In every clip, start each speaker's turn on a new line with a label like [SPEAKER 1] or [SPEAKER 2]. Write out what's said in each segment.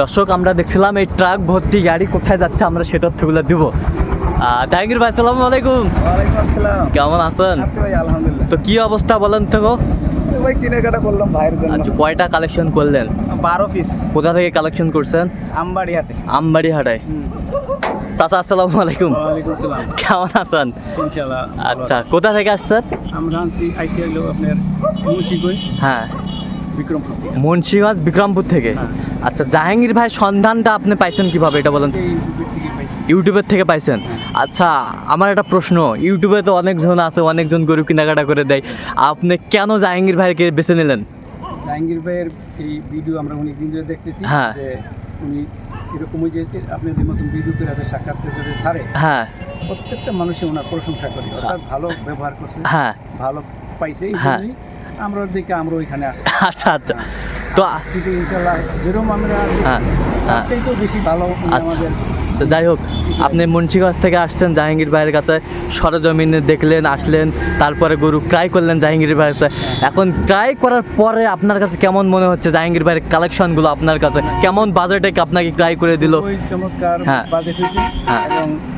[SPEAKER 1] দর্শক আমরা দেখছিলাম এই ট্রাক ভর্তি গাড়ি কোথায় যাচ্ছে আমরা সে তথ্যগুলো দিব। জাহাঙ্গীর ভাই সালাম আলাইকুম। কেমন আছেন?
[SPEAKER 2] আছি
[SPEAKER 1] তো কি অবস্থা বলেন তো
[SPEAKER 2] ভাই কেনাকাটা করলাম ভাইয়ের জন্য।
[SPEAKER 1] আচ্ছা কয়টা কালেকশন করলেন?
[SPEAKER 2] বারো পিস
[SPEAKER 1] কোথা থেকে কালেকশন করছেন?
[SPEAKER 2] আমবাড়ি হাটে
[SPEAKER 1] আমবাড়ি হাটায় চাচা আসসালামু আলাইকুম। কেমন আছেন? আচ্ছা কোথা থেকে আসছেন?
[SPEAKER 2] আমরা আনছি আইসি আপনার মুন্সিগঞ্জ।
[SPEAKER 1] হ্যাঁ।
[SPEAKER 2] বিক্রমপুর থেকে।
[SPEAKER 1] মুন্সিগঞ্জ বিক্রমপুর থেকে?
[SPEAKER 2] হ্যাঁ।
[SPEAKER 1] আচ্ছা জাহাঙ্গীর ভাই সন্ধানটা আপনি পাইছেন কীভাবে? এটা বলেন ইউটিউবের থেকে পাইছেন? আচ্ছা আমার একটা প্রশ্ন। ইউটিউবে তো অনেকজন আছে অনেকজন গরু কেনাকাটা করে দেয়। আপনি কেন জাহাঙ্গীর ভাইকে বেছে নিলেন?
[SPEAKER 2] জাহাঙ্গীর ভাইয়ের এই ভিডিও আমরা অনেক দিন ধরে দেখতেছি
[SPEAKER 1] হ্যাঁ।
[SPEAKER 2] যে উনি এরকম ওই যে আপনাদের মতন ভিডিও করে আছে সাক্ষাৎকার করে ছাড়ে
[SPEAKER 1] হ্যাঁ।
[SPEAKER 2] প্রত্যেকটা মানুষই ওনার প্রশংসা করি অর্থাৎ ভালো ব্যবহার করছে
[SPEAKER 1] হ্যাঁ।
[SPEAKER 2] ভালো পাইছে এই
[SPEAKER 1] হ্যাঁ।
[SPEAKER 2] আমরা দিকে আমরা ওইখানে আসছি।
[SPEAKER 1] আচ্ছা আচ্ছা। তো
[SPEAKER 2] যেরকম আমরা
[SPEAKER 1] হ্যাঁ হ্যাঁ
[SPEAKER 2] বেশি ভালো
[SPEAKER 1] আচ্ছা। তো যাই হোক আপনি মুন্সিগঞ্জ থেকে আসছেন জাহাঙ্গীর ভাইয়ের কাছে সরজমিনে দেখলেন আসলেন তারপরে গরু ক্রাই করলেন জাহাঙ্গীর ভাইয়ের কাছে এখন ক্রাই করার পরে আপনার কাছে কেমন মনে হচ্ছে জাহাঙ্গীর ভাইয়ের কালেকশনগুলো আপনার কাছে কেমন বাজেটে আপনাকে ক্রাই করে দিল
[SPEAKER 2] চমৎকার
[SPEAKER 1] হ্যাঁ।
[SPEAKER 2] বাজেট
[SPEAKER 1] হ্যাঁ।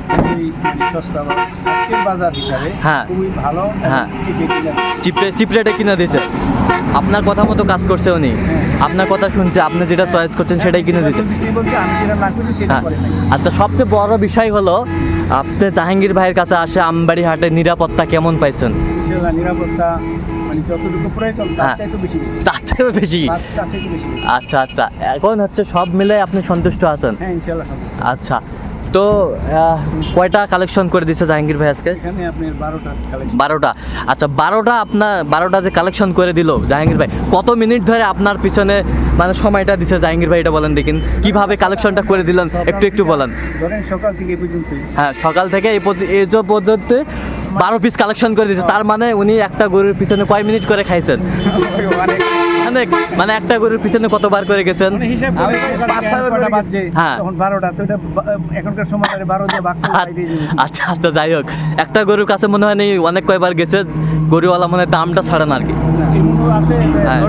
[SPEAKER 2] খুবই সস্তা আজকের বাজার হিসাবে
[SPEAKER 1] হ্যাঁ।
[SPEAKER 2] খুবই ভালো
[SPEAKER 1] হ্যাঁ।
[SPEAKER 2] চিপে কিনে
[SPEAKER 1] দিয়েছে। আপনার কথা মতো কাজ করছে উনি।
[SPEAKER 2] হ্যাঁ।
[SPEAKER 1] আপনার কথা শুনছে আপনি যেটা চয়েস করছেন সেটাই কিনে হ্যাঁ
[SPEAKER 2] নাই।
[SPEAKER 1] আচ্ছা সবচেয়ে বড় বিষয় হলো আপনি জাহাঙ্গীর ভাইয়ের কাছে আসে আমবাড়ি হাটে নিরাপত্তা কেমন পাইছেন?
[SPEAKER 2] নিরাপত্তা মানে তার। বেশি
[SPEAKER 1] আচ্ছা আচ্ছা। এখন হচ্ছে সব মিলে আপনি সন্তুষ্ট আছেন। আচ্ছা। তো কয়টা কালেকশন করে দিচ্ছে জাহাঙ্গীর ভাই আজকে?
[SPEAKER 2] বারোটা
[SPEAKER 1] আচ্ছা বারোটা আপনার বারোটা যে কালেকশন করে দিল জাহাঙ্গীর ভাই কত মিনিট ধরে আপনার পিছনে মানে সময়টা দিছে জাহাঙ্গীর ভাই এটা বলেন দেখিন কীভাবে কালেকশনটা করে দিলেন? একটু একটু বলেন।
[SPEAKER 2] সকাল থেকে এই পর্যন্তই
[SPEAKER 1] হ্যাঁ সকাল থেকে এই পর্য- এই যে পর্যন্ত বারো পিস কালেকশন করে দিয়েছে তার মানে উনি একটা গরুর পিছনে কয় মিনিট করে খাইছেন?
[SPEAKER 2] অনেক
[SPEAKER 1] মানে একটা গরুর পিছনে কতবার করে গেছেন?
[SPEAKER 2] হিসাব করে পাঁচ ছয়টা বাজছে
[SPEAKER 1] হ্যাঁ।
[SPEAKER 2] এখনকার সময় দিবি।
[SPEAKER 1] আচ্ছা আচ্ছা যাই হোক। একটা গরুর কাছে মনে হয় নেই অনেক কয়বার গেছে গরুওয়ালা মনে হয় দামটা ছাড়েন আর কি। হ্যাঁ।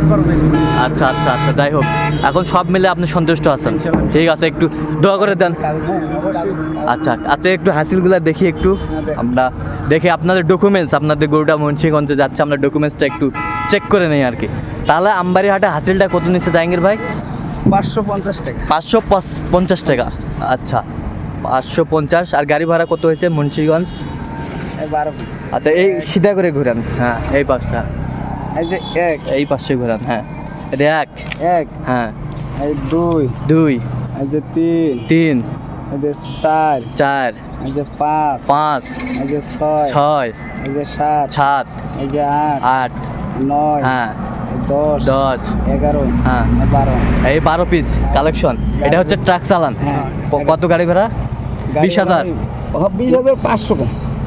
[SPEAKER 1] আচ্ছা আচ্ছা আচ্ছা যাই হোক। এখন সব মিলে আপনি সন্তুষ্ট আছেন। ঠিক আছে একটু দোয়া করে দেন।
[SPEAKER 2] হ্যাঁ,
[SPEAKER 1] আচ্ছা আচ্ছা একটু হাসিলগুলো দেখি একটু। আমরা দেখি আপনাদের ডকুমেন্টস আপনাদের গরুটা মুন্সিগঞ্জে যাচ্ছে আমরা ডকুমেন্টসটা একটু চেক করে নেই আর কি। তাহলে আমবাড়ি হাটে হাসিলটা কত নিচ্ছে জাহাঙ্গীর ভাই?
[SPEAKER 2] পাঁচশো পঞ্চাশ টাকা।
[SPEAKER 1] পাঁচশো পাঁচ- পঞ্চাশ টাকা। আচ্ছা পাঁচশো পঞ্চাশ। আর গাড়ি ভাড়া কত হয়েছে মুন্সিগঞ্জ?
[SPEAKER 2] বারো পিস।
[SPEAKER 1] আচ্ছা এই সিধা করে ঘুরান। হ্যাঁ এই পাশটা
[SPEAKER 2] এই যে এক।
[SPEAKER 1] এই পাশে ঘুরান হ্যাঁ। এটা এক?
[SPEAKER 2] এক।
[SPEAKER 1] হ্যাঁ।
[SPEAKER 2] এই দুই।
[SPEAKER 1] দুই।
[SPEAKER 2] এই যে তিন।
[SPEAKER 1] তিন।
[SPEAKER 2] এই যে চার।
[SPEAKER 1] চার।
[SPEAKER 2] এই যে পাঁচ।
[SPEAKER 1] পাঁচ।
[SPEAKER 2] এই যে ছয়।
[SPEAKER 1] ছয়।
[SPEAKER 2] এই যে সাত।
[SPEAKER 1] সাত।
[SPEAKER 2] এই যে আট।
[SPEAKER 1] আট।
[SPEAKER 2] নয়।
[SPEAKER 1] হ্যাঁ।
[SPEAKER 2] দশ
[SPEAKER 1] দশ।
[SPEAKER 2] এগারো
[SPEAKER 1] হ্যাঁ।
[SPEAKER 2] এই বারো।
[SPEAKER 1] এই বারো পিস কালেকশন এটা হচ্ছে ট্রাক চালান।
[SPEAKER 2] হ্যাঁ।
[SPEAKER 1] কত গাড়ি ভাড়া? বিশ হাজার।
[SPEAKER 2] বিশ হাজার পাঁচশো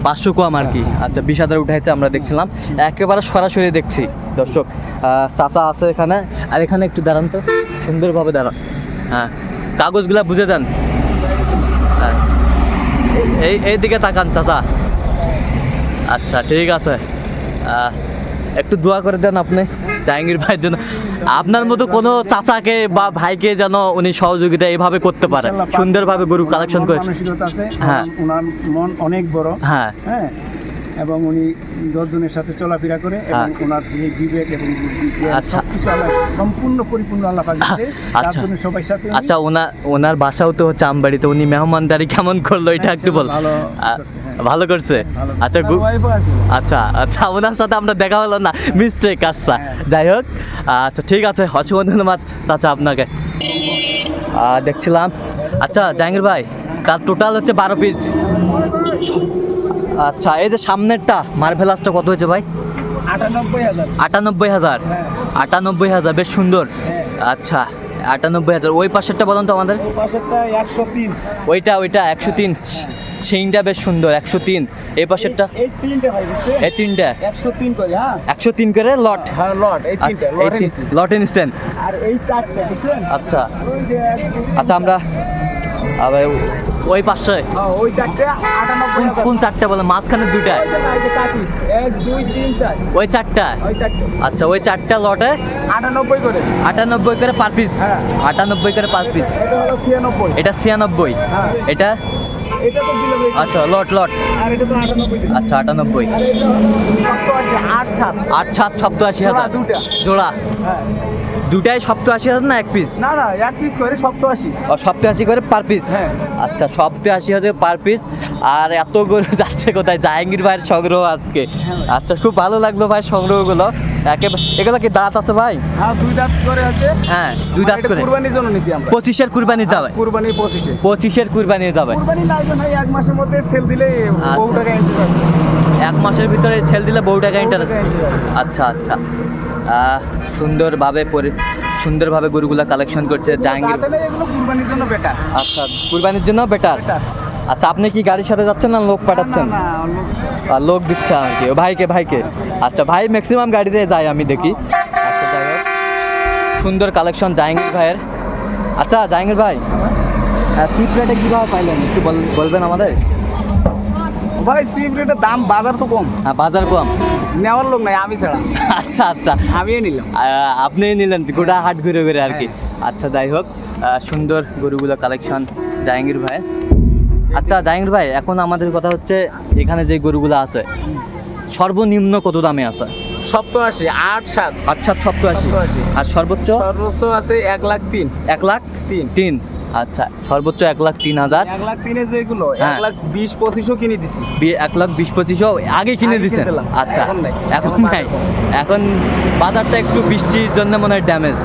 [SPEAKER 1] পাঁচশো কম আর কি। আচ্ছা বিশ হাজার উঠেছে আমরা দেখছিলাম। একেবারে সরাসরি দেখছি। দর্শক চাচা আছে এখানে। আর এখানে একটু দাঁড়ান তো। সুন্দরভাবে দাঁড়ান। হ্যাঁ। কাগজগুলা বুঝে দেন। হ্যাঁ। এই এই দিকে তাকান চাচা। আচ্ছা ঠিক আছে। একটু দোয়া করে দেন আপনি। জাহাঙ্গীর ভাইয়ের জন্য আপনার মতো কোনো চাচাকে বা ভাইকে যেন উনি সহযোগিতা এইভাবে করতে
[SPEAKER 2] পারেন
[SPEAKER 1] সুন্দরভাবে গরু কালেকশন করে। হ্যাঁ।
[SPEAKER 2] ওনার মন অনেক বড়।
[SPEAKER 1] হ্যাঁ।
[SPEAKER 2] হ্যাঁ। এবং উনি দশজনের সাথে চলাফেরা করে এবং
[SPEAKER 1] হ্যাঁ।
[SPEAKER 2] ওনার যে বিবেক এবং
[SPEAKER 1] আচ্ছা।
[SPEAKER 2] সবকিছু আল্লাহ সম্পূর্ণ পরিপূর্ণ আল্লাহ তার
[SPEAKER 1] আচ্ছা।
[SPEAKER 2] জন্য সবাই সাথে
[SPEAKER 1] আচ্ছা ওনার ওনার বাসাও তো হচ্ছে আমবাড়িতে উনি মেহমানদারি কেমন করল এটা একটু বল
[SPEAKER 2] ভালো করছে, হ্যাঁ।
[SPEAKER 1] ভালো করছে। আচ্ছা। আচ্ছা আচ্ছা ওনার সাথে আমরা দেখা হলো না মিস্টেক আচ্ছা
[SPEAKER 2] হ্যাঁ।
[SPEAKER 1] যাই হোক আচ্ছা ঠিক আছে অসংখ্য ধন্যবাদ চাচা আপনাকে দেখছিলাম আচ্ছা জাহাঙ্গীর ভাই তার টোটাল হচ্ছে বারো পিস আচ্ছা এই যে সামনেরটা মার্ভেলাসটা কত হয়েছে ভাই?
[SPEAKER 2] আটানব্বই হাজার।
[SPEAKER 1] আটানব্বই হাজার?
[SPEAKER 2] হ্যাঁ।
[SPEAKER 1] বেশ সুন্দর।
[SPEAKER 2] হ্যাঁ।
[SPEAKER 1] আচ্ছা আটানব্বই হাজার। ওই পাশেরটা বলুন তো আমাদের। ওইটা ওইটা একশো তিন। সেইটা বেশ সুন্দর একশো তিন। এই পাশেরটা?
[SPEAKER 2] এই তিনটে একশো তিন করে হ্যাঁ।
[SPEAKER 1] একশো তিন করে লট?
[SPEAKER 2] হ্যাঁ লট।
[SPEAKER 1] আচ্ছা,
[SPEAKER 2] লটে
[SPEAKER 1] নিচ্ছেন
[SPEAKER 2] আর এই চারটে
[SPEAKER 1] আচ্ছা। আচ্ছা আমরা
[SPEAKER 2] চার।
[SPEAKER 1] ওই পাশে
[SPEAKER 2] হ্যাঁ ওই চারটে
[SPEAKER 1] কোন
[SPEAKER 2] হাজার
[SPEAKER 1] বলে মাঝখানে দুইটায়
[SPEAKER 2] ওই
[SPEAKER 1] চারটা? আচ্ছা ওই চারটা লটে
[SPEAKER 2] আটানব্বই করে।
[SPEAKER 1] আটানব্বই করে পার পিস
[SPEAKER 2] হ্যাঁ।
[SPEAKER 1] আটানব্বই করে পার পিস
[SPEAKER 2] এটা ছিয়ানব্বই।
[SPEAKER 1] এটা
[SPEAKER 2] হ্যাঁ।
[SPEAKER 1] এটা? আচ্ছা লট লট।
[SPEAKER 2] আর
[SPEAKER 1] আচ্ছা আটানব্বই।
[SPEAKER 2] আর আট সাত।
[SPEAKER 1] আট সাত সপ্তাশি হাজার।
[SPEAKER 2] জোড়া দুটা।
[SPEAKER 1] জোড়া আশি হাজার না এক পিস
[SPEAKER 2] না না এক পিস করে সপ্তআশি
[SPEAKER 1] সপ্তাহ আশি করে পার পিস
[SPEAKER 2] হ্যাঁ।
[SPEAKER 1] আচ্ছা সপ্তাশি হাজার পার পিস আর এত গরু যাচ্ছে কোথায়? জাহাঙ্গীর ভাইয়ের সংগ্রহ আজকে। আচ্ছা খুব ভালো লাগল ভাই সংগ্রহগুলো। একেবারে এগুলো কি দাঁত আছে ভাই?
[SPEAKER 2] হ্যাঁ দুই দাঁত করে আছে।
[SPEAKER 1] হ্যাঁ দুই দাঁত করে।
[SPEAKER 2] কুরবানির জন্য নিছি আমরা।
[SPEAKER 1] পঁচিশের কুরবানি যাবে।
[SPEAKER 2] কুরবানি পঁচিশে।
[SPEAKER 1] পঁচিশের কুরবানি যাবে।
[SPEAKER 2] কুরবানি লাগবে ভাই এক মাসের মধ্যে সেল দিলে
[SPEAKER 1] আচ্ছা।
[SPEAKER 2] টাকা এনতে
[SPEAKER 1] এক মাসের ভিতরে ছেল দিলে বহু টাকা ইন্টারেস্ট
[SPEAKER 2] টাকা।
[SPEAKER 1] আচ্ছা আচ্ছা। সুন্দরভাবে পরি সুন্দরভাবে গরুগুলা কালেকশন করছে জাহাঙ্গীর আচ্ছা কুরবানির জন্য বেটার আচ্ছা আপনি কি গাড়ির সাথে যাচ্ছেন না লোক পাঠাচ্ছেন? লোক দিচ্ছে আমাকে ভাইকে ভাইকে। আচ্ছা ভাই ম্যাক্সিমাম গাড়িতে যায় আমি দেখি। আচ্ছা সুন্দর কালেকশন জাহাঙ্গীর ভাইয়ের। আচ্ছা জাহাঙ্গীর ভাই চিপ রেটে কীভাবে পাইলেন? একটু বল- বলবেন আমাদের?
[SPEAKER 2] ভাই সিম রেটের দাম বাজার তো কম।
[SPEAKER 1] হ্যাঁ বাজার কম।
[SPEAKER 2] নেওয়ার লোক নাই আমি ছাড়া।
[SPEAKER 1] আচ্ছা আচ্ছা।
[SPEAKER 2] আমিও নিলাম।
[SPEAKER 1] আপনিই নিলেন গোটা হাট ঘুরে ঘুরে আর কি। আচ্ছা যাই হোক। সুন্দর গরুগুলো কালেকশন জাহাঙ্গীর ভাই আচ্ছা জাহিঙ্গুর ভাই এখন আমাদের কথা হচ্ছে এখানে যে গরুগুলো আছে সর্বনিম্ন কত দামে আছে?
[SPEAKER 2] সপ্তআশি আট সাত।
[SPEAKER 1] আচ্ছা সপ্ত আশি। আর সর্বোচ্চ?
[SPEAKER 2] সর্বোচ্চ আছে এক লাখ তিন।
[SPEAKER 1] এক লাখ
[SPEAKER 2] তিন।
[SPEAKER 1] তিন। আচ্ছা সর্বোচ্চ এক লাখ তিন হাজার।
[SPEAKER 2] এক লাখ তিনে যেগুলো
[SPEAKER 1] হ্যাঁ।
[SPEAKER 2] এক লাখ বিশ পঁচিশও কিনে দিছি।
[SPEAKER 1] এক লাখ বিশ পঁচিশও আগে কিনে দিচ্ছেন আচ্ছা
[SPEAKER 2] এখন নাই।
[SPEAKER 1] এখন বাজারটা একটু বৃষ্টির জন্য মনে হয় ড্যামেজ।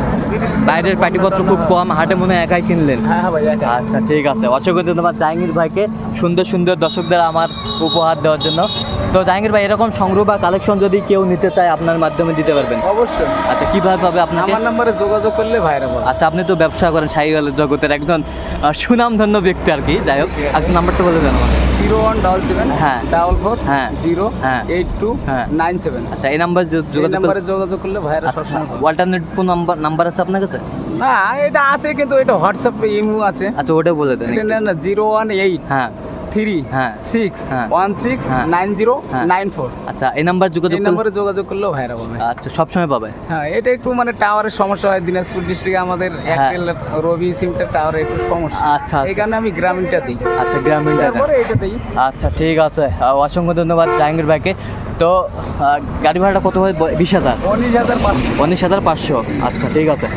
[SPEAKER 1] বাইরের পাটিপত্র খুব কম হাটে মনে হয় একাই কিনলেন।
[SPEAKER 2] হ্যাঁ হ্যাঁ।
[SPEAKER 1] আচ্ছা ঠিক আছে। অসংখ্য ধন্যবাদ জাহাঙ্গীর ভাইকে সুন্দর সুন্দর দর্শকদের আমার উপহার দেওয়ার জন্য। তো জাহাঙ্গীর ভাই এরকম সংগ্রহ বা কালেকশন যদি কেউ নিতে চায় আপনার মাধ্যমে দিতে পারবেন?
[SPEAKER 2] অবশ্যই।
[SPEAKER 1] আচ্ছা কীভাবে পাবে আপনাকে?
[SPEAKER 2] আমার নাম্বারে যোগাযোগ করলে ভাইরা
[SPEAKER 1] আচ্ছা আপনি তো ব্যবসা করেন সাইওয়ালের জগতের একজন। আহ, সুনামধন্য ব্যক্তি আর কি যাই হোক একজন নাম্বারটা বলে দেন।
[SPEAKER 2] জিরো ওয়ান ডাবল সেভেন
[SPEAKER 1] হ্যাঁ।
[SPEAKER 2] ডাবল ফোর
[SPEAKER 1] হ্যাঁ।
[SPEAKER 2] জিরো
[SPEAKER 1] হ্যাঁ।
[SPEAKER 2] এইট টু
[SPEAKER 1] হ্যাঁ।
[SPEAKER 2] নাইন সেভেন
[SPEAKER 1] আচ্ছা এই নাম্বার যোগাযোগ
[SPEAKER 2] নাম্বারে যোগাযোগ করলে ভাইরা
[SPEAKER 1] আচ্ছা অল্টারনেট কোন নাম্বার নাম্বার আছে আপনার কাছে
[SPEAKER 2] না এটা আছে কিন্তু এটা হোয়াটসঅ্যাপে ইমো আছে
[SPEAKER 1] আচ্ছা ওটা বলে দেন
[SPEAKER 2] না জিরো ওয়ান এইট
[SPEAKER 1] হ্যাঁ
[SPEAKER 2] থ্রি
[SPEAKER 1] হ্যাঁ।
[SPEAKER 2] সিক্স
[SPEAKER 1] হ্যাঁ।
[SPEAKER 2] ওয়ান সিক্স
[SPEAKER 1] হ্যাঁ।
[SPEAKER 2] নাইন জিরো
[SPEAKER 1] হ্যাঁ।
[SPEAKER 2] নাইন ফোর
[SPEAKER 1] আচ্ছা এই নাম্বার যোগাযোগ
[SPEAKER 2] এই নাম্বারে যোগাযোগ করলেও ভাইরা পাবে।
[SPEAKER 1] আচ্ছা সবসময় পাবে।
[SPEAKER 2] হ্যাঁ এটা একটু মানে টাওয়ারের সমস্যা হয় দিনাজপুর ডিস্ট্রিক্টে আমাদের এয়ারটেল রবি সিমটা টাওয়ারে একটু সমস্যা।
[SPEAKER 1] আচ্ছা
[SPEAKER 2] এই কারণে আমি গ্রামীণটা দিই।
[SPEAKER 1] আচ্ছা গ্রামীণ টাকা
[SPEAKER 2] তারপরে এটা দিই।
[SPEAKER 1] আচ্ছা ঠিক আছে। অসংখ্য ধন্যবাদ জাহাঙ্গীর ভাইকে। তো গাড়ি ভাড়াটা কত হয়? বিশ হাজার?
[SPEAKER 2] উনিশ হাজার পাঁচশো।
[SPEAKER 1] উনিশ হাজার পাঁচশো। আচ্ছা ঠিক আছে।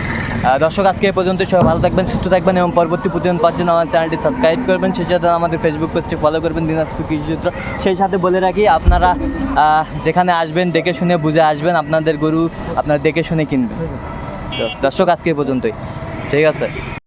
[SPEAKER 1] দর্শক, আজকে এ পর্যন্ত সবাই ভালো থাকবেন, সুস্থ থাকবেন এবং পরবর্তী প্রতিদিন পাওয়ার জন্য আমার চ্যানেলটি সাবস্ক্রাইব করবেন। সেই সাথে আমাদের ফেসবুক পেজটি ফলো করবেন, দিনাজপুর কৃষিচিত্র। সেই সাথে বলে রাখি, আপনারা যেখানে আসবেন, দেখে শুনে বুঝে আসবেন আপনাদের গরু আপনারা দেখে শুনে কিনবেন। তো দর্শক, আজকে এ পর্যন্তই। ঠিক আছে?